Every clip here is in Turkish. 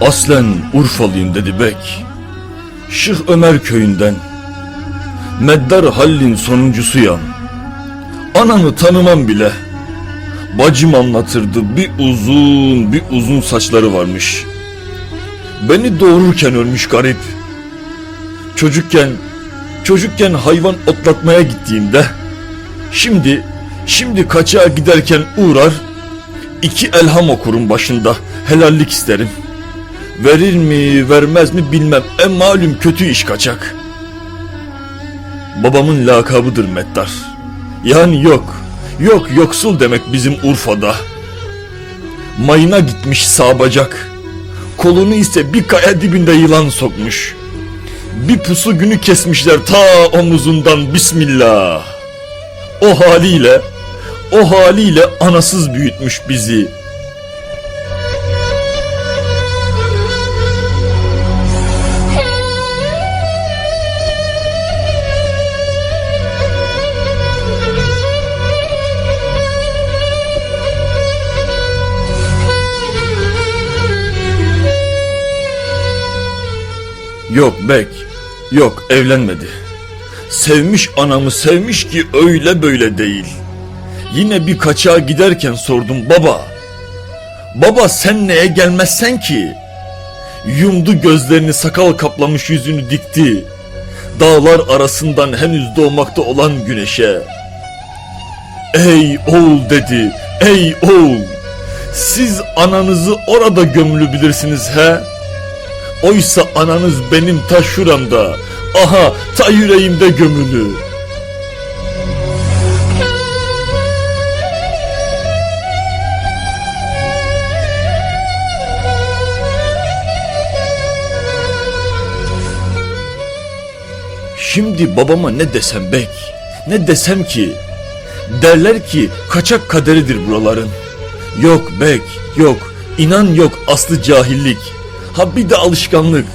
Aslen Urfalıyım dedi bek. Şıh Ömer köyünden. Meddar Hallin sonuncusuyam. Ananı tanımam bile. Bacım anlatırdı bir uzun bir uzun saçları varmış. Beni doğururken ölmüş garip. Çocukken, çocukken hayvan otlatmaya gittiğimde, şimdi, şimdi kaçağa giderken uğrar, iki elham okurum başında, helallik isterim. Verir mi, vermez mi bilmem, en malum kötü iş kaçak. Babamın lakabıdır Meddar. Yani yok, yok yoksul demek bizim Urfa'da. Mayına gitmiş sağ bacak. Kolunu ise bir kaya dibinde yılan sokmuş. Bir pusu günü kesmişler ta omuzundan bismillah. O haliyle, o haliyle anasız büyütmüş bizi. Yok bek, yok evlenmedi. Sevmiş anamı sevmiş ki öyle böyle değil. Yine bir kaçağa giderken sordum baba. Baba sen neye gelmezsen ki? Yumdu gözlerini sakal kaplamış yüzünü dikti. Dağlar arasından henüz doğmakta olan güneşe. Ey oğul dedi, ey oğul. Siz ananızı orada gömülü bilirsiniz he? Oysa ananız benim ta şuramda. Aha ta yüreğimde gömülü. Şimdi babama ne desem bek, ne desem ki? Derler ki kaçak kaderidir buraların. Yok bek, yok, inan yok aslı cahillik. Ha de alışkanlık.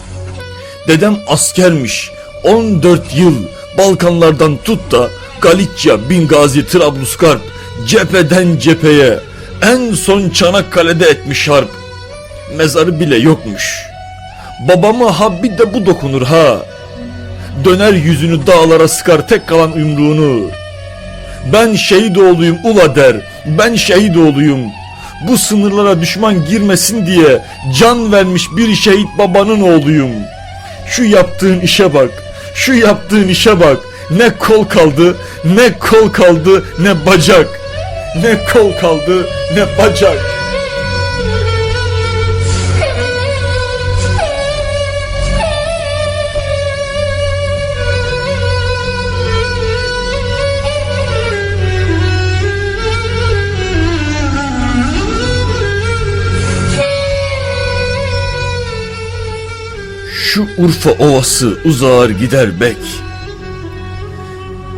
Dedem askermiş. 14 yıl Balkanlardan tut da Galicia, Bingazi, Trablusgarp cepheden cepheye en son Çanakkale'de etmiş harp. Mezarı bile yokmuş. Babama ha bir de bu dokunur ha. Döner yüzünü dağlara sıkar tek kalan yumruğunu. Ben şehit oğluyum ula der. Ben şehit oğluyum. Bu sınırlara düşman girmesin diye can vermiş bir şehit babanın oğluyum. Şu yaptığın işe bak. Şu yaptığın işe bak. Ne kol kaldı, ne kol kaldı, ne bacak. Ne kol kaldı, ne bacak. Şu Urfa ovası uzar gider bek.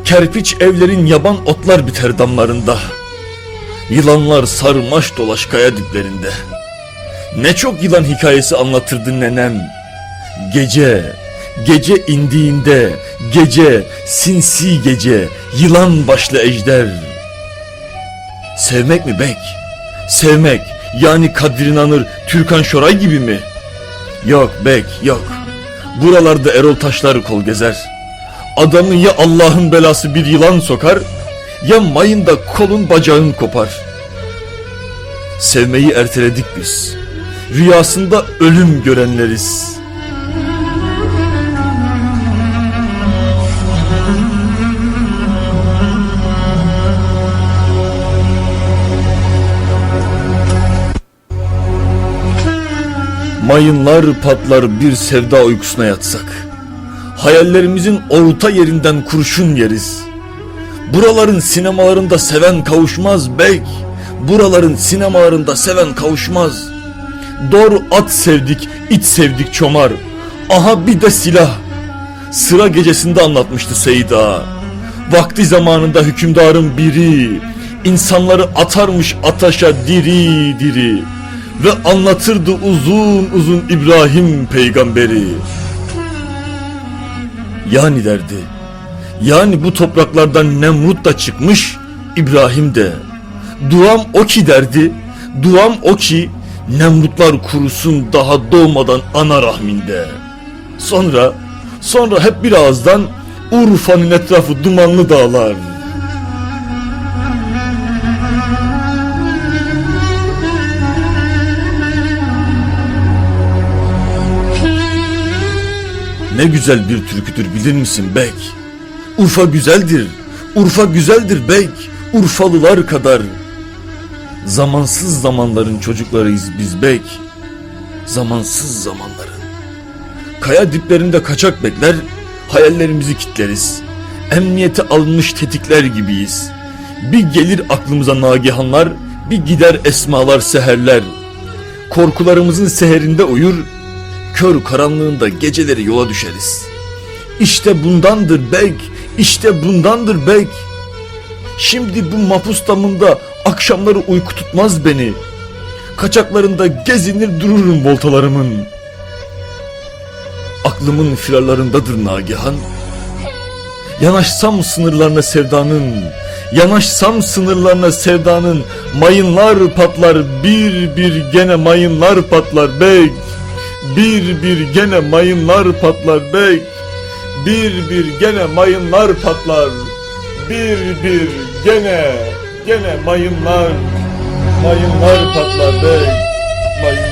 Kerpiç evlerin yaban otlar biter damlarında. Yılanlar sarmaş dolaş kaya diplerinde. Ne çok yılan hikayesi anlatırdı nenem. Gece, gece indiğinde, gece, sinsi gece, yılan başlı ejder. Sevmek mi bek? Sevmek, yani Kadri İnanır, Türkan Şoray gibi mi? Yok bek yok. Buralarda Erol taşlar kol gezer. Adamı ya Allah'ın belası bir yılan sokar ya mayında kolun bacağın kopar. Sevmeyi erteledik biz. Rüyasında ölüm görenleriz. Mayınlar patlar bir sevda uykusuna yatsak. Hayallerimizin orta yerinden kurşun yeriz. Buraların sinemalarında seven kavuşmaz bek. Buraların sinemalarında seven kavuşmaz. Doğru at sevdik, it sevdik çomar. Aha bir de silah. Sıra gecesinde anlatmıştı Seyit Ağa. Vakti zamanında hükümdarın biri insanları atarmış ataşa diri diri ve anlatırdı uzun uzun İbrahim peygamberi. Yani derdi. Yani bu topraklardan Nemrut da çıkmış, İbrahim de. Duam o ki derdi. Duam o ki Nemrutlar kurusun daha doğmadan ana rahminde. Sonra, sonra hep bir ağızdan Urfa'nın etrafı dumanlı dağlar. Ne güzel bir türküdür bilir misin bek? Urfa güzeldir, Urfa güzeldir bek, Urfalılar kadar. Zamansız zamanların çocuklarıyız biz bek, zamansız zamanların. Kaya diplerinde kaçak bekler, hayallerimizi kitleriz. Emniyete alınmış tetikler gibiyiz. Bir gelir aklımıza nagihanlar, bir gider esmalar seherler. Korkularımızın seherinde uyur, kör karanlığında geceleri yola düşeriz. İşte bundandır bek, işte bundandır bek. Şimdi bu mapus damında akşamları uyku tutmaz beni. Kaçaklarında gezinir dururum voltalarımın. Aklımın firarlarındadır nagihan. Yanaşsam sınırlarına sevdanın, yanaşsam sınırlarına sevdanın, mayınlar patlar bir bir gene mayınlar patlar bey. Bir bir gene mayınlar patlar bey. Bir bir gene mayınlar patlar. Bir bir gene gene mayınlar mayınlar patlar bey. Mayın